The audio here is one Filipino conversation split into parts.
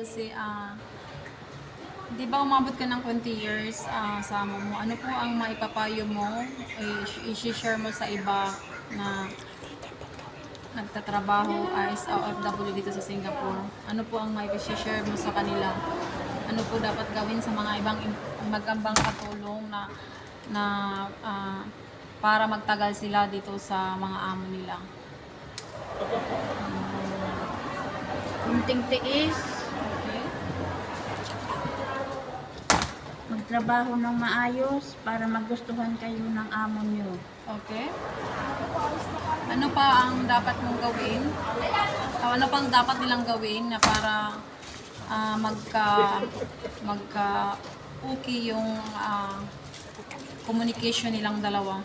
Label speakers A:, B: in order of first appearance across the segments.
A: Lucy, ah, di ba umabot ka ng 20 years ah, sa amo mo? Ano po ang maipapayo mo, i- i-share mo sa iba na nagtatrabaho as OFW dito sa Singapore? Ano po ang maipa-share mo sa kanila? Ano po dapat gawin sa mga ibang magambang katulong na na ah, para magtagal sila dito sa mga amo nila?
B: Kunting tiis,
A: Okay?
B: Magtrabaho ng maayos para magustuhan kayo ng amo nyo.
A: Okay. Ano pa ang dapat mong gawin? O ano pang dapat nilang gawin na para ah, magka magka okay yung ah, communication nilang dalawa?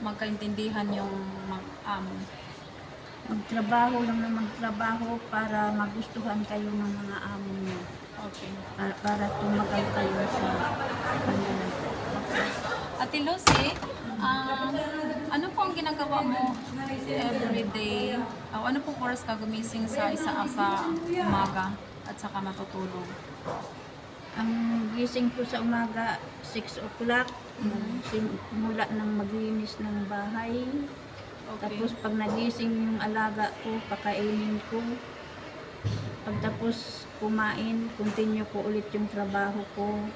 A: Magkaintindihan yung mag-amo.
B: Magtrabaho lang na magtrabaho para magustuhan kayo ng mga amo nyo.
A: Okay.
B: Para, para tumagal kayo sa kanila.
A: Ate Lucy, ah, ano po ang ginagawa mo everyday? O ano pong oras ka gumising sa isa sa umaga at saka matutulog?
B: Ang gising ko sa umaga, 6 o'clock, simula ng maglinis ng bahay.
A: Okay.
B: Tapos pag nagising yung alaga ko, pakainin ko. Pagtapos kumain, continue ko ulit yung trabaho ko.